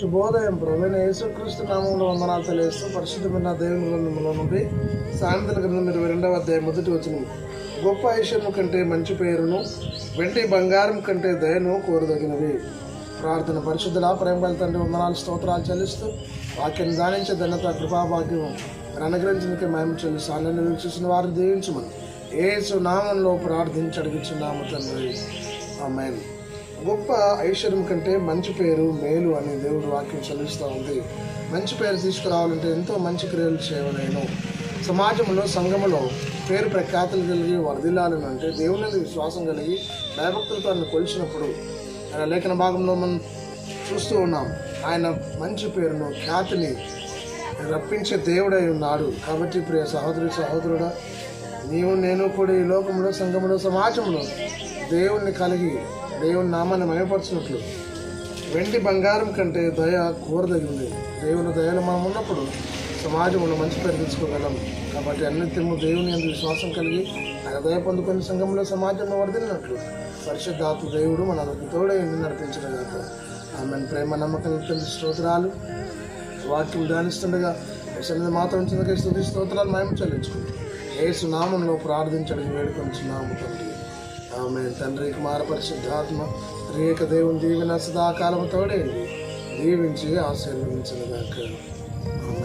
శుభోదయం ప్రవీణ యేసుక్రీస్తు నామంలో వందనాలు తెలియజేస్తూ పరిశుద్ధమైన దేవుని గ్రంథంలో నుండి సాయంత్రం గ్రంథం ఇరవై రెండవ అధ్యాయం మొదటి వచ్చిన గొప్ప ఐశ్వర్యం కంటే మంచి పేరును వెండి బంగారం కంటే దయను కోరదగినవి. ప్రార్థన పరిశుద్ధుల ప్రేమ తండ్రి వందనాలు స్తోత్రాలు చెల్లిస్తూ వాక్యాన్ని దానించే ధన్యత కృపాభాగ్యం అనుగ్రహించినకే అనుగ్రహించడానికి మేము చెల్లిస్తూ అన్నీ వీక్షిస్తున్న వారిని దీవించమని ఏసు నామంలో ప్రార్థించి అడిగించున్నాము తండ్రి. ఆమెన్. గొప్ప ఐశ్వర్యం కంటే మంచి పేరు మేలు అని దేవుడు వాక్యం చదివిస్తూ ఉంది. మంచి పేరు తీసుకురావాలంటే ఎంతో మంచి క్రియలు చేయవలేను. సమాజంలో సంఘములో పేరు ప్రఖ్యాతులు కలిగి వర్ధిల్లాలని అంటే దేవుని మీద విశ్వాసం కలిగి భయభక్తులతో ఆయన కొలిచినప్పుడు ఆయన లేఖన భాగంలో మనం చూస్తూ ఉన్నాం. ఆయన మంచి పేరును ఖ్యాతిని రప్పించే దేవుడై ఉన్నాడు. కాబట్టి ప్రియ సహోదరి సహోదరుడా నీవు నేను కూడా ఈ లోకంలో సంఘంలో సమాజంలో దేవుణ్ణి కలిగి దేవుని నామాన్ని మయపరచినట్లు వెండి బంగారం కంటే దయ కోరదగింది దేవుని దయలు మనం ఉన్నప్పుడు సమాజంలో మంచి పేరు తెచ్చుకోగలం. కాబట్టి అన్నిత్యము దేవుని అందు విశ్వాసం కలిగి ఆయన దయ పొందుకొని సంఘంలో సమాజంలో వర్దిలినట్లు పరిశుద్ధాత్మ దేవుడు మన అందరికి నడిపించడం కాక ఆమె ప్రేమ నమ్మకం తెలిసి స్తోత్రాలు. వాక్యం ధ్యానిస్తుండగా సన్నిధి మాత్రం చిన్నకే స్థుతి స్తోత్రాలు మేము చెల్లించుకుంటాం. ఏసు నామంలో ప్రార్థించడం వేడుకొంచున్నాము తండ్రి. ఆమె తండ్రి కుమార పరిశుద్ధాత్మ రేక దేవుని దీవెన సదాకాలం తోడేండి దీవించి ఆశీర్వదించను దాకా ఆమె